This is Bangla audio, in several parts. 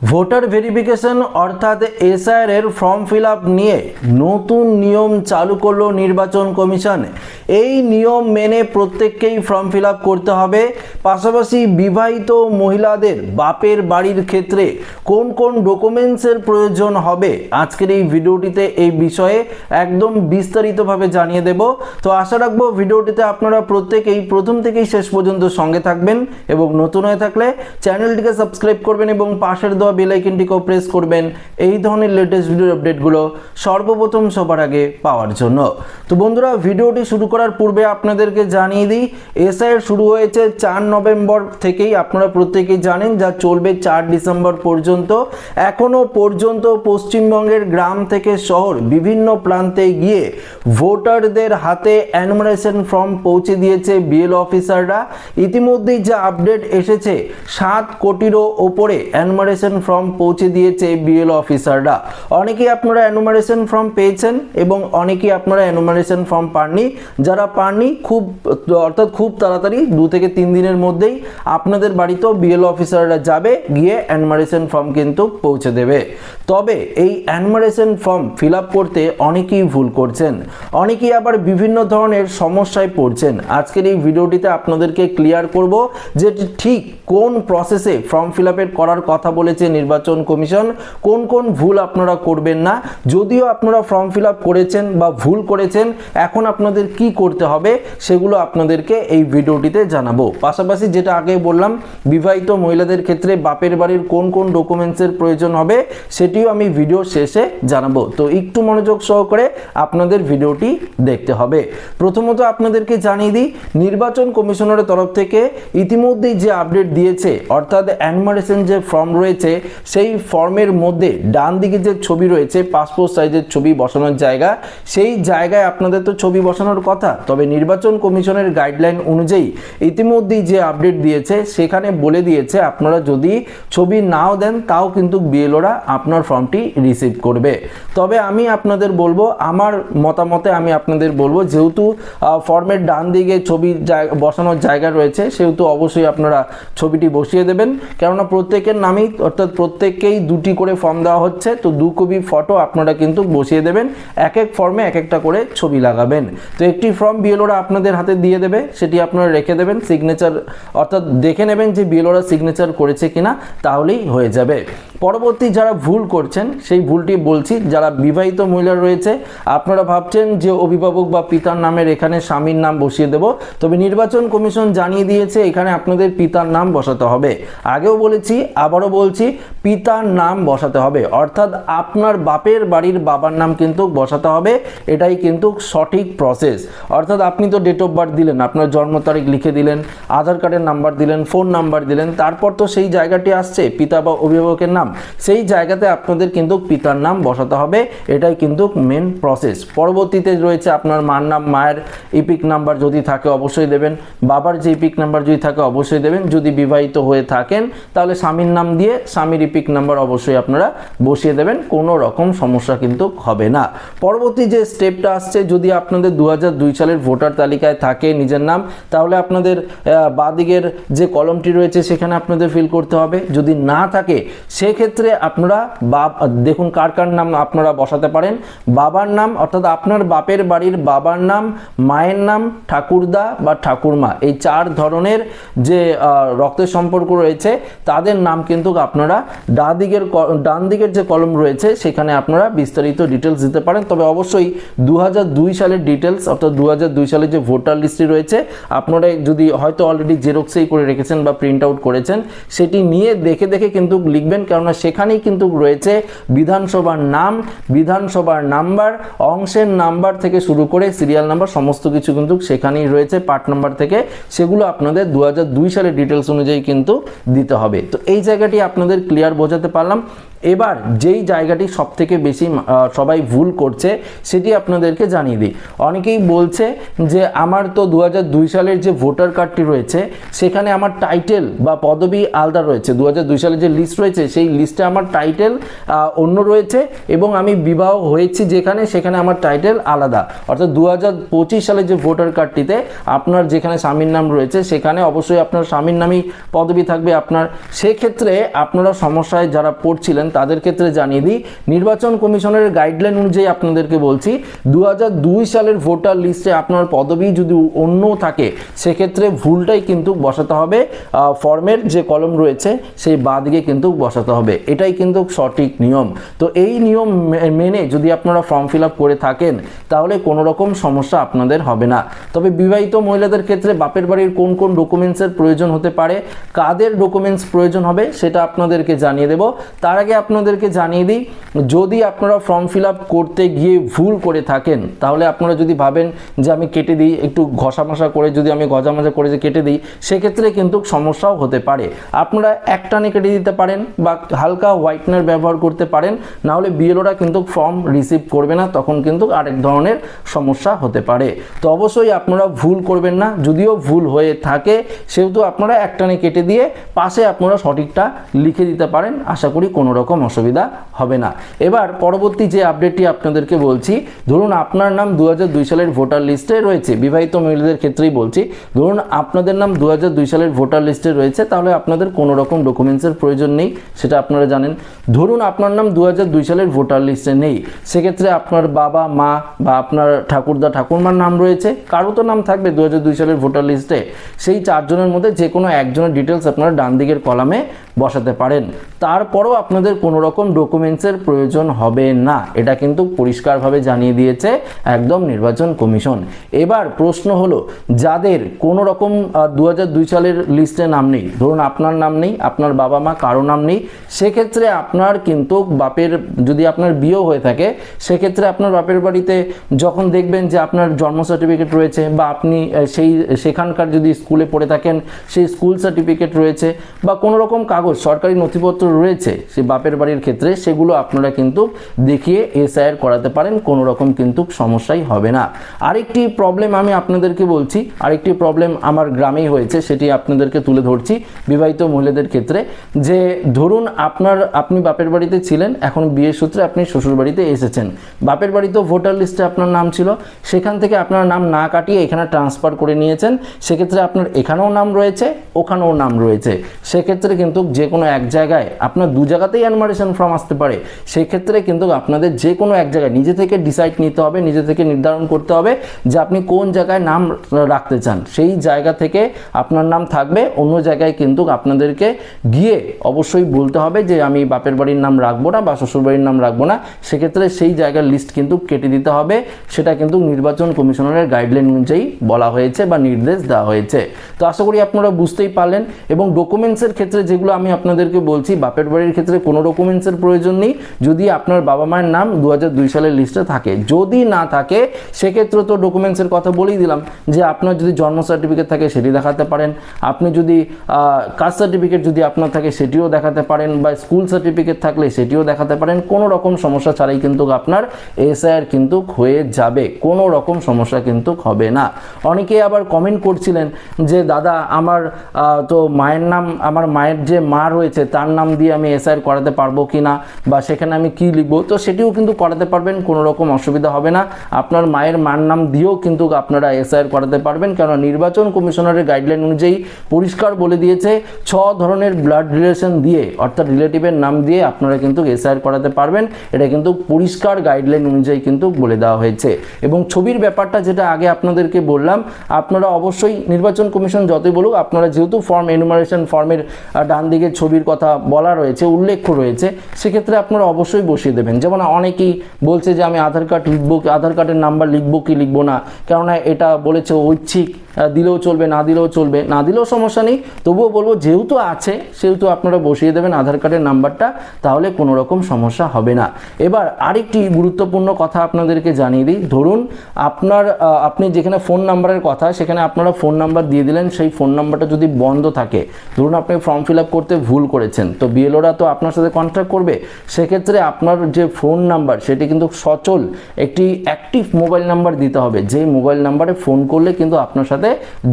ভোটার ভেরিফিকেশন অর্থাৎ এসআইআর এর ফর্ম ফিল নিয়ে নতুন নিয়ম চালু করল নির্বাচন কমিশন। এই নিয়ম মেনে প্রত্যেককেই ফর্ম ফিল করতে হবে। পাশাপাশি বিবাহিত মহিলাদের বাপের বাড়ির ক্ষেত্রে কোন কোন ডকুমেন্টসের প্রয়োজন হবে আজকের এই ভিডিওটিতে এই বিষয়ে একদম বিস্তারিতভাবে জানিয়ে দেব। তো আশা রাখব ভিডিওটিতে আপনারা প্রত্যেকেই প্রথম থেকেই শেষ পর্যন্ত সঙ্গে থাকবেন এবং নতুন হয়ে থাকলে চ্যানেলটিকে সাবস্ক্রাইব করবেন এবং পাশের দেওয়া বেল আইকনটিকেও প্রেস করবেন। এই ধরনের লেটেস্ট ভিডিওর আপডেটগুলো সর্বপ্রথম সবার আগে পাওয়ার জন্য। তো বন্ধুরা ভিডিওটি শুরু করার পূর্বে আপনাদেরকে জানিয়ে দিই এসআইয়ের শুরু হয়েছে চার নভেম্বর থেকেই। আপনারা প্রত্যেকেই জানেন যা চলবে চার ডিসেম্বর পর্যন্ত। এখনও পর্যন্ত পশ্চিমবঙ্গের গ্রাম থেকে শহর বিভিন্ন প্রান্তে গিয়ে ভোটারদের হাতে অ্যানুমারেশন ফর্ম পৌঁছে দিয়েছে বিএল অফিসাররা ইতিমধ্যেই যে আপডেট এসেছে, সাত কোটিরও ওপরে অ্যানুমারেশন ফর্ম পৌঁছে দিয়েছে বিএল অফিসাররা অনেকেই আপনারা অ্যানুমারেশন ফর্ম পেয়েছেন এবং অনেকেই আপনারা অ্যানুমারেশন ফর্ম পাননি। যারা পাননি, খুব, অর্থাৎ খুব তাড়াতাড়ি দু থেকে তিন দিনের মধ্যেই আপনাদের বাড়িতেও বিএল অফিসাররা যাবে, গিয়ে অ্যানুমারেশন ফর্ম কিন্তু পৌঁছে দেবে। তবে এই অ্যানমারেশন ফর্ম ফিল আপ করতে অনেকেই ভুল করছেন। অনেকেই আবার বিভিন্ন ধরনের সমস্যায় পড়ছেন। আজকের এই ভিডিওটিতে আপনাদেরকে ক্লিয়ার করব যে ঠিক কোন প্রসেসে ফর্ম ফিল আপের করার কথা বলেছে নির্বাচন কমিশন, কোন কোন ভুল আপনারা করবেন না। যদিও আপনারা ফর্ম ফিল আপ করেছেন বা ভুল করেছেন, এখন আপনাদের কি করতে হবে সেগুলো আপনাদেরকে এই ভিডিওটিতে জানাব। পাশাপাশি যেটা আগে বললাম, বিবাহিত মহিলাদের ক্ষেত্রে বাপের বাড়ির কোন কোন ডকুমেন্টসের প্রয়োজন হবে সেটিও আমি ভিডিও শেষে জানাব। তো একটু মনোযোগ সহকারে আপনাদের ভিডিওটি দেখতে হবে। প্রথমত আপনাদেরকে জানিয়ে দিই, নির্বাচন কমিশনারের তরফ থেকে ইতিমধ্যেই যে আপডেট দিয়েছে, অর্থাৎ অ্যানমারেশন যে ফর্ম রয়েছে, সেই ফর্মের মধ্যে ডান দিকে যে ছবি রয়েছে পাসপোর্ট সাইজের ছবি বসানোর জায়গা, সেই জায়গায় আপনাদের তো ছবি বসানোর কথা। তবে নির্বাচন কমিশনের গাইডলাইন অনুযায়ী ইতিমধ্যেই যে আপডেট দিয়েছে, সেখানে বলে দিয়েছে, আপনারা যদি ছবি নাও দেন, তাও কিন্তু বিএলওরা আপনার ফর্মটি রিসিভ করবে। তবে আমি আপনাদের বলব, আমার মতামতে আমি আপনাদের বলব, যেহেতু ফর্মের ডান দিকে ছবি বসানোর জায়গা রয়েছে, সেহেতু অবশ্যই আপনারা ছবিটি বসিয়ে দেবেন। কেননা প্রত্যেকের নামেই, অর্থাৎ প্রত্যেককেই দুটি করে ফর্ম দেওয়া হচ্ছে, তো দু কপি ফটো আপনারা কিন্তু বসিয়ে দেবেন। এক এক ফর্মে এক একটা করে ছবি লাগাবেন। তো একটি ফর্ম বিএলওরা আপনাদের হাতে দিয়ে দেবে, সেটি আপনারা রেখে দেবেন সিগনেচার অর্থাৎ দেখে নেবেন যে বিএলওরা সিগনেচার করেছে কিনা, তাহলেই হয়ে যাবে। পরবর্তী যারা ভুল করছেন, সেই ভুলটি বলছি, যারা বিবাহিত মহিলা রয়েছে, আপনারা ভাবছেন যে অভিভাবক বা পিতার নামের এখানে স্বামীর নাম বসিয়ে দেব, তবে নির্বাচন কমিশন জানিয়ে দিয়েছে, এখানে আপনাদের পিতার নাম বসাতে হবে। আগেও বলেছি, আবারও বলছি, পিতার নাম বসাতে হবে। অর্থাৎ আপনার বাপের বাড়ির বাবার নাম কিন্তু বসাতে হবে, এটাই কিন্তু সঠিক প্রসেস অর্থাৎ আপনি তো ডেট অফ বার্থ দিলেন, আপনার জন্ম তারিখ লিখে দিলেন, আধার কার্ডের নাম্বার দিলেন ফোন নাম্বার দিলেন, তারপর তো সেই জায়গাটি আসছে, পিতা বা অভিভাবকের নাম। সেই জায়গাতে আপনাদের কিন্তু পিতার নাম বসাতে হবে। এটাই কিন্তু মেন প্রসেস পরবর্তীতে রয়েছে আপনার মার নাম, মায়ের ইপিক নাম্বার যদি থাকে অবশ্যই দেবেন। বাবার যে ইপিক নাম্বার যদি থাকে অবশ্যই দেবেন। যদি বিবাহিত হয়ে থাকেন, তাহলে স্বামীর নাম দিয়ে স্বামীর ইপিক নাম্বার অবশ্যই আপনারা বসিয়ে দেবেন। কোনো রকম সমস্যা কিন্তু হবে না। পরবর্তী যে স্টেপটা আসছে, যদি আপনাদের দু সালের ভোটার তালিকায় থাকে নিজের নাম, তাহলে আপনাদের বাঁদিকের যে কলমটি রয়েছে, সেখানে আপনাদের ফিল করতে হবে। যদি না থাকে, সেক্ষেত্রে আপনারা বাপ, দেখুন কার কার নাম আপনারা বসাতে পারেন। বাবার নাম, অর্থাৎ আপনার বাপের বাড়ির বাবার নাম, মায়ের নাম, ঠাকুরদা বা ঠাকুরমা। এই চার ধরনের যে রক্তের সম্পর্ক রয়েছে, তাদের নাম কিন্তু আপনারা ডান দিকের ডান দিকের যে কলম রয়েছে, সেখানে আপনারা বিস্তারিত ডিটেলস দিতে পারেন। তবে অবশ্যই দু হাজার দুই সালের ডিটেলস অর্থাৎ দু সালের যে ভোটার লিস্টটি রয়েছে, আপনারা যদি হয়তো অলরেডি জেরক্সেই করে রেখেছেন বা প্রিন্ট আউট করেছেন, সেটি নিয়ে দেখে দেখে কিন্তু লিখবেন, কেননা সেখানেই কিন্তু রয়েছে বিধানসভার নাম, বিধানসভার নাম্বার, অংশের নাম্বার থেকে শুরু করে সিরিয়াল নাম্বার, সমস্ত কিছু কিন্তু সেখানেই রয়েছে, পার্ট নাম্বার থেকে। সেগুলো আপনাদের দু হাজার দুই সালের ডিটেলস অনুযায়ী কিন্তু দিতে হবে। তো এই জায়গাটি আপনাদের ক্লিয়ার বোঝাতে পারলাম। এবার যেই জায়গাটি সব থেকে বেশি সবাই ভুল করছে, সেটি আপনাদেরকে জানিয়ে দিই। অনেকেই বলছে যে, আমার তো দু হাজার দুই সালের যে ভোটার কার্ডটি রয়েছে, সেখানে আমার টাইটেল বা পদবি আলাদা রয়েছে। দু হাজার দুই সালের যে লিস্ট রয়েছে, সেই লিস্টে আমার টাইটেল অন্য রয়েছে এবং আমি বিবাহ হয়েছি যেখানে, সেখানে আমার টাইটেল আলাদা। অর্থাৎ দু সালে যে ভোটার কার্ডটিতে আপনার যেখানে স্বামীর নাম রয়েছে, সেখানে অবশ্যই আপনার স্বামীর নামই পদবি থাকবে আপনার। সেক্ষেত্রে আপনারা সমস্যায় যারা পড়ছিলেন তাদের ক্ষেত্রে জানিয়ে দিই, নির্বাচন কমিশনের গাইডলাইন অনুযায়ী আপনাদেরকে বলছি দু হাজার দুই সালের ভোটার লিস্টে আপনার পদবি যদি অন্য থাকে, সেক্ষেত্রে ভুলটাই কিন্তু বসাতে হবে। ফর্মের যে কলম রয়েছে, সেই বাদিকে কিন্তু বসাতে হবে। এটাই কিন্তু সঠিক নিয়ম। তো এই নিয়ম মেনে যদি আপনারা ফর্ম ফিল করে থাকেন, তাহলে কোনো রকম সমস্যা আপনাদের হবে না। তবে বিবাহিত মহিলাদের ক্ষেত্রে বাপের বাড়ির কোন কোন ডকুমেন্টসের প্রয়োজন হতে পারে, কাদের ডকুমেন্টস প্রয়োজন হবে, সেটা আপনাদেরকে জানিয়ে দেব। তার আগে আপনাদেরকে জানিয়ে দিই, যদি আপনারা ফর্ম ফিল আপ করতে গিয়ে ভুল করে থাকেন, তাহলে আপনারা যদি ভাবেন যে আমি কেটে দিই, একটু ঘষা মশা করে যদি আমি গজা মাজা করে যে কেটে দিই, সেক্ষেত্রে কিন্তু সমস্যাও হতে পারে। আপনারা একটানে কেটে দিতে পারেন বা হালকা হোয়াইটনার ব্যবহার করতে পারেন না হলে বিএলওরা কিন্তু ফর্ম রিসিভ করবে না, তখন কিন্তু আরেক ধরনের সমস্যা হতে পারে। তো অবশ্যই আপনারা ভুল করবেন না, যদিও ভুল হয়ে থাকে, সেহেতু আপনারা একটানে কেটে দিয়ে পাশে আপনারা সঠিকটা লিখে দিতে পারেন, আশা করি কোনো রকম অসুবিধা হবে না। এবার পরবর্তী যে আপডেটটি আপনাদেরকে বলছি, ধরুন আপনার নাম দু হাজার দুই সালের ভোটার লিস্টে রয়েছে, বিবাহিত মহিলাদের ক্ষেত্রেই বলছি, ধরুন আপনাদের নাম দু হাজার দুই সালের ভোটার লিস্টে রয়েছে, তাহলে আপনাদের কোনো রকম ডকুমেন্টসের প্রয়োজন নেই, সেটা আপনারা জানেন। ধরুন আপনার নাম দু হাজার দুই সালের ভোটার লিস্টে নেই, সেক্ষেত্রে আপনার বাবা, মা বা আপনার ঠাকুরদা, ঠাকুরমার নাম রয়েছে, কারও তো নাম থাকবে দু হাজার দুই সালের ভোটার লিস্টে সেই চারজনের মধ্যে যে কোনো একজনের ডিটেলস আপনারা ডান দিকের কলামে বসাতে পারেন। তারপরও আপনাদের কোনো রকম ডকুমেন্টসের প্রয়োজন হবে না। এটা কিন্তু পরিষ্কারভাবে জানিয়ে দিয়েছে একদম নির্বাচন কমিশন। এবার প্রশ্ন হলো, যাদের কোনো রকম দু দুই সালের লিস্টে নাম নেই, ধরুন আপনার নাম নেই, আপনার বাবা মা, কারও নাম নেই, সেক্ষেত্রে আপনার কিন্তু বাপের, যদি আপনার বিয়েও হয়ে থাকে, সেক্ষেত্রে আপনার বাপের বাড়িতে যখন দেখবেন যে আপনার জন্ম সার্টিফিকেট রয়েছে বা আপনি সেই, সেখানকার যদি স্কুলে পড়ে থাকেন, সেই স্কুল সার্টিফিকেট রয়েছে বা কোনো রকম কাগজ, সরকারি নথিপত্র রয়েছে, সেই বাপের বাড়ির ক্ষেত্রে সেগুলো আপনারা কিন্তু দেখিয়ে এসআইআর করাতে পারেন, কোনো রকম কিন্তু সমস্যাই হবে না। আরেকটি প্রবলেম আমি আপনাদেরকে বলছি, আরেকটি প্রবলেম আমার গ্রামেই হয়েছে, সেটি আপনাদেরকে তুলে ধরছি বিবাহিত মহিলাদের ক্ষেত্রে। যে ধরুন আপনার, আপনি বাপের বাড়িতে ছিলেন, এখন বিয়ের সূত্রে আপনি শ্বশুর বাড়িতে এসেছেন। বাপের বাড়িতেও ভোটার লিস্টে আপনার নাম ছিল, সেখান থেকে আপনার নাম না কাটিয়ে এখানে ট্রান্সফার করে নিয়েছেন, সেক্ষেত্রে আপনার এখানেও নাম রয়েছে, ওখানেও নাম রয়েছে। সেক্ষেত্রে কিন্তু যে কোনো এক জায়গায়, আপনার দু জায়গাতেই অ্যানমারেশন ফর্ম আসতে পারে, সেক্ষেত্রে কিন্তু আপনাদের যে কোনো এক জায়গায় নিজে থেকে ডিসাইড নিতে হবে, নিজে থেকে নির্ধারণ করতে হবে যে আপনি কোন জায়গায় নাম রাখতে চান। সেই জায়গা থেকে আপনার নাম থাকবে, অন্য জায়গায় কিন্তু আপনাদেরকে গিয়ে অবশ্যই বলতে হবে যে আমি বাপের বাড়ির নাম রাখব না বা শ্বশুর বাড়ির নাম রাখব না। সেক্ষেত্রে সেই জায়গার লিস্ট কিন্তু কেটে দিতে হবে, সেটা কিন্তু নির্বাচন কমিশনারের গাইডলাইন অনুযায়ী বলা হয়েছে বা নির্দেশ দেওয়া হয়েছে। তো আশা করি আপনারা বুঝতেই পারলেন এবং ডকুমেন্টসের ক্ষেত্রে যেগুলো আমি আপনাদেরকে বলছি, বাপের বাড়ির ক্ষেত্রে কোনো ডকুমেন্টসের প্রয়োজন নেই, যদি আপনার বাবা মায়ের নাম দু হাজার দুই সালের লিস্টে থাকে। যদি না থাকে, সেক্ষেত্রে তো ডকুমেন্টসের কথা বলেই দিলাম যে আপনার যদি জন্ম সার্টিফিকেট থাকে, সেটি দেখাতে পারেন। আপনি যদি কাস্ট সার্টিফিকেট যদি আপনার থাকে, সেটিও দেখাতে পারেন বা স্কুল সার্টিফিকেট থাকলে, সেটিও দেখাতে পারেন। কোনো রকম সমস্যা ছাড়াই কিন্তু আপনার এসআইআর কিন্তু হয়ে যাবে। কোনো রকম সমস্যা কিন্তু হবে না। অনেকে আবার কমেন্ট করছিলেন যে, দাদা, আমার তো মায়ের নাম, আমার মায়ের যে মা রয়েছে, তার নাম দিয়ে আমি এসআইআর করাতে পারব কি না বা সেখানে আমি কি লিখব, তো সেটিও কিন্তু করাতে পারবেন, কোনো রকম অসুবিধা হবে না। আপনার মায়ের মার নাম দিয়েও কিন্তু আপনারা এসআইআর করাতে পারবেন কেন নির্বাচন কমিশনারের গাইডলাইন অনুযায়ী পরিষ্কার বলে দিয়েছে, ছ ধরনের ব্লাড রিলেশন দিয়ে, অর্থাৎ রিলেটিভের নাম দিয়ে আপনারা কিন্তু এসআইআর করাতে পারবেন। এটা কিন্তু পরিষ্কার গাইডলাইন অনুযায়ী কিন্তু বলে দেওয়া হয়েছে। এবং ছবির ব্যাপারটা যেটা আগে আপনাদেরকে বললাম, আপনারা অবশ্যই নির্বাচন কমিশন যতই বলুক, আপনারা যেহেতু ফর্ম এনুমারেশন ফর্মের ডান দিকের ছবির কথা বলা রয়েছে, উল্লেখ রয়েছে, সেক্ষেত্রে আপনারা অবশ্যই বসিয়ে দেবেন। যেমন অনেকেই বলছে যে আমি আধার কার্ড লিখব আধার কার্ডের নাম্বার লিখব কি লিখব না, কেননা এটা বলেছে ঐচ্ছিক দিলেও চলবে, না দিলেও চলবে। না দিলেও সমস্যা নেই। তবুও বলব, যেহেতু আছে, সেহেতু আপনারা বসিয়ে দেবেন আধার কার্ডের নাম্বারটা, তাহলে কোনো রকম সমস্যা হবে না। এবার আরেকটি গুরুত্বপূর্ণ কথা আপনাদেরকে জানিয়ে দিই। ধরুন, আপনার আপনি যেখানে ফোন নাম্বারের কথা, সেখানে আপনারা ফোন নাম্বার দিয়ে দিলেন, সেই ফোন নাম্বারটা যদি বন্ধ থাকে, ধরুন আপনি ফর্ম ফিল আপ করতে ভুল করেছেন, তো বিএলওরা তো আপনার সাথে কন্ট্যাক্ট করবে। সেক্ষেত্রে আপনার যে ফোন নাম্বার সেটি কিন্তু সচল একটি অ্যাক্টিভ মোবাইল নাম্বার দিতে হবে। যেই মোবাইল নাম্বারে ফোন করলে কিন্তু আপনার সাথে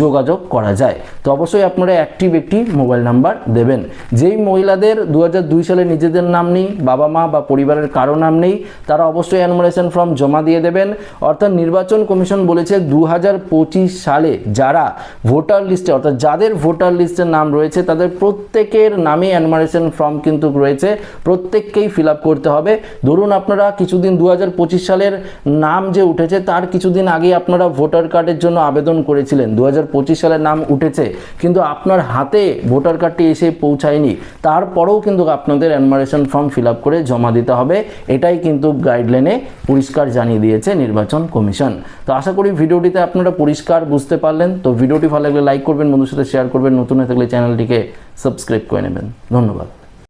যোগাযোগ করা যায়। তো অবশ্যই আপনারা অ্যাক্টিভ একটি মোবাইল নাম্বার দেবেন। যেই মহিলাদের দু হাজার দুই সালে নিজেদের নাম নেই, বাবা মা বা পরিবারের কারও নাম নেই, তারা অবশ্যই অ্যানুমারেশন ফর্ম জমা দিয়ে দেবেন। অর্থাৎ নির্বাচন কমিশন বলেছে দু হাজার পঁচিশ সালে যারা ভোটার লিস্টে, অর্থাৎ যাদের ভোটার লিস্টের নাম রয়েছে, তাদের প্রত্যেকের নামে অ্যানুমারেশন ফর্ম কিন্তু রয়েছে। প্রত্যেককেই ফিল করতে হবে। ধরুন আপনারা কিছুদিন দু হাজার পঁচিশ সালের নাম যে উঠেছে, তার কিছুদিন আগে আপনারা ভোটার কার্ডের জন্য আবেদন করেছিলেন। দু হাজার পঁচিশ সালের নাম উঠেছে, কিন্তু আপনার হাতে ভোটার কার্ডটি এসে পৌঁছায়নি। তারপরেও কিন্তু আপনাদের অ্যানমারেশন ফর্ম ফিল করে জমা দিতে হবে। এটাই কিন্তু গাইডলাইনে পরিষ্কার জানিয়ে দিয়েছে নির্বাচন কমিশন। তো আশা করি ভিডিওটিতে আপনারা পরিষ্কার বুঝতে পারলেন। তো ভিডিওটি ভালো লাগলে লাইক করবেন বন্ধুর সাথে শেয়ার করবেন। নতুন হয়ে থাকলে চ্যানেলটিকে সাবস্ক্রাইব করে নেবেন। ধন্যবাদ।